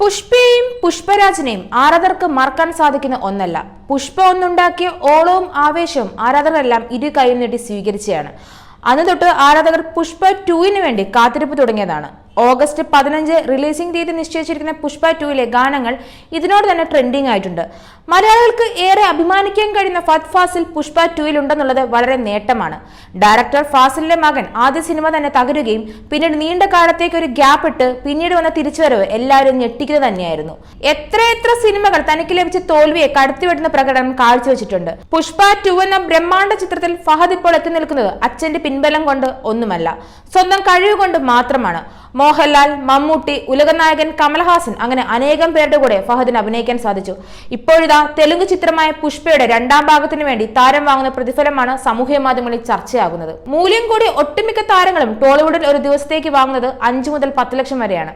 പുഷ്പയെയും പുഷ്പരാജിനെയും ആരാധകർക്ക് മറക്കാൻ സാധിക്കുന്ന ഒന്നല്ല. പുഷ്പ ഒന്നുണ്ടാക്കിയ ഓളവും ആവേശവും ആരാധകരെല്ലാം ഇരു കൈയും നീട്ടി സ്വീകരിച്ചതാണ് അന്ന് തൊട്ട് ആരാധകർ പുഷ്പ ടുവിന് വേണ്ടി കാത്തിരിപ്പ് തുടങ്ങിയതാണ്. ഓഗസ്റ്റ് പതിനഞ്ച് റിലീസിംഗ് തീയതി നിശ്ചയിച്ചിരിക്കുന്ന പുഷ്പ ടുവിലെ ഗാനങ്ങൾ ഇതിനോട് തന്നെ ട്രെൻഡിംഗ് ആയിട്ടുണ്ട്. മലയാളികൾക്ക് ഏറെ അഭിമാനിക്കാൻ കഴിയുന്ന ഫത് ഫാസിൽ പുഷ്പ ടുവിൽ ഉണ്ടെന്നുള്ളത് വളരെ നേട്ടമാണ്. ഡയറക്ടർ ഫാസിലിന്റെ മകൻ ആദ്യ സിനിമ തന്നെ തകരുകയും പിന്നീട് നീണ്ട കാലത്തേക്ക് ഒരു ഗ്യാപ്പ് ഇട്ട് പിന്നീട് വന്ന തിരിച്ചുവരവ് എല്ലാവരും ഞെട്ടിക്കുക തന്നെയായിരുന്നു. എത്ര എത്ര സിനിമകൾ തനിക്ക് ലഭിച്ച തോൽവിയെ കടത്തിവെട്ടുന്ന പ്രകടനം കാഴ്ചവെച്ചിട്ടുണ്ട്. പുഷ്പ ടു എന്ന ബ്രഹ്മാണ്ഡ ചിത്രത്തിൽ ഫഹദ് ഇപ്പോൾ എത്തി നിൽക്കുന്നത് അച്ഛന്റെ പിൻബലം കൊണ്ട് ഒന്നുമല്ല. സ്വന്തം കഴിവ് കൊണ്ട് മാത്രമാണ്. മോഹൻലാൽ മമ്മൂട്ടി ഉലകനായകൻ കമൽഹാസൻ അങ്ങനെ അനേകം പേരുടെ കൂടെ ഫഹദിന് അഭിനയിക്കാൻ സാധിച്ചു. ഇപ്പോഴിതാ തെലുങ്ക് ചിത്രമായ പുഷ്പയുടെ രണ്ടാം ഭാഗത്തിന് വേണ്ടി താരം വാങ്ങുന്ന പ്രതിഫലമാണ് സാമൂഹ്യ മാധ്യമങ്ങളിൽ ചർച്ചയാകുന്നത്. മൂല്യം കൂടി ഒട്ടുമിക്ക താരങ്ങളും ടോളിവുഡിൽ ഒരു ദിവസത്തേക്ക് വാങ്ങുന്നത് അഞ്ചു മുതൽ പത്ത് ലക്ഷം വരെയാണ്.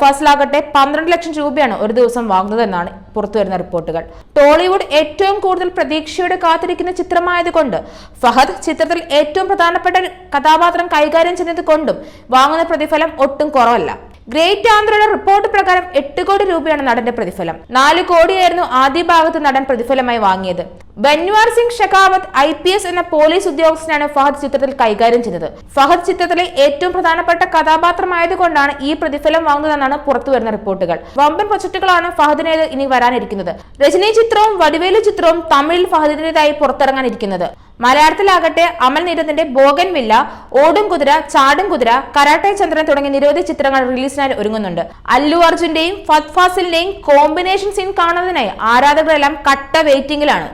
ഫാസിലാകട്ടെ പന്ത്രണ്ട് ലക്ഷം രൂപയാണ് ഒരു ദിവസം വാങ്ങുന്നതെന്നാണ് പുറത്തുവരുന്ന റിപ്പോർട്ടുകൾ. ടോളിവുഡ് ഏറ്റവും കൂടുതൽ പ്രതീക്ഷയോടെ കാത്തിരിക്കുന്ന ചിത്രമായതുകൊണ്ട് ഫഹദ് ചിത്രത്തിൽ ഏറ്റവും പ്രധാനപ്പെട്ട കഥാപാത്രം കൈകാര്യം ചെയ്യുന്നത് കൊണ്ടും വാങ്ങുന്ന പ്രതിഫലം ഒട്ടും കുറവല്ല. ഗ്രേറ്റ് ആന്ധ്രയുടെ റിപ്പോർട്ട് പ്രകാരം എട്ട് കോടി രൂപയാണ് നടന്റെ പ്രതിഫലം. നാല് കോടിയായിരുന്നു ആദ്യ ഭാഗത്ത് നടൻ പ്രതിഫലമായി വാങ്ങിയത്. Bhanwar Singh Shekhawat I P S എന്ന പോലീസ് ഉദ്യോഗസ്ഥനാണ് ഫഹദ് ചിത്രത്തിൽ കൈകാര്യം ചെയ്തത്. ഫഹദ് ചിത്രത്തിലെ ഏറ്റവും പ്രധാനപ്പെട്ട കഥാപാത്രമായതുകൊണ്ടാണ് ഈ പ്രതിഫലം വാങ്ങുന്നതെന്നാണ് പുറത്തുവരുന്ന റിപ്പോർട്ടുകൾ. വമ്പൻ പ്രൊജക്ടുകളാണ് ഫഹദിനേത് ഇനി വരാനിരിക്കുന്നത്. രജനി ചിത്രവും വടിവേലു ചിത്രവും തമിഴിൽ ഫഹദിന്റേതായി പുറത്തിറങ്ങാനിരിക്കുന്നത്. മലയാളത്തിലാകട്ടെ അമൽ നീരത്തിന്റെ ബോഗൻ വില്ല ഓടും കുതിര ചാടും കുതിര കരാട്ടെ ചന്ദ്രൻ തുടങ്ങിയ നിരവധി ചിത്രങ്ങൾ റിലീസിനായി ഒരുങ്ങുന്നുണ്ട്. അല്ലു അർജുന്റെയും ഫത് ഫാസിലിന്റെയും കോമ്പിനേഷൻ സീൻ കാണുന്നതിനായി ആരാധകരെല്ലാം കട്ട വെയിറ്റിംഗിലാണ്.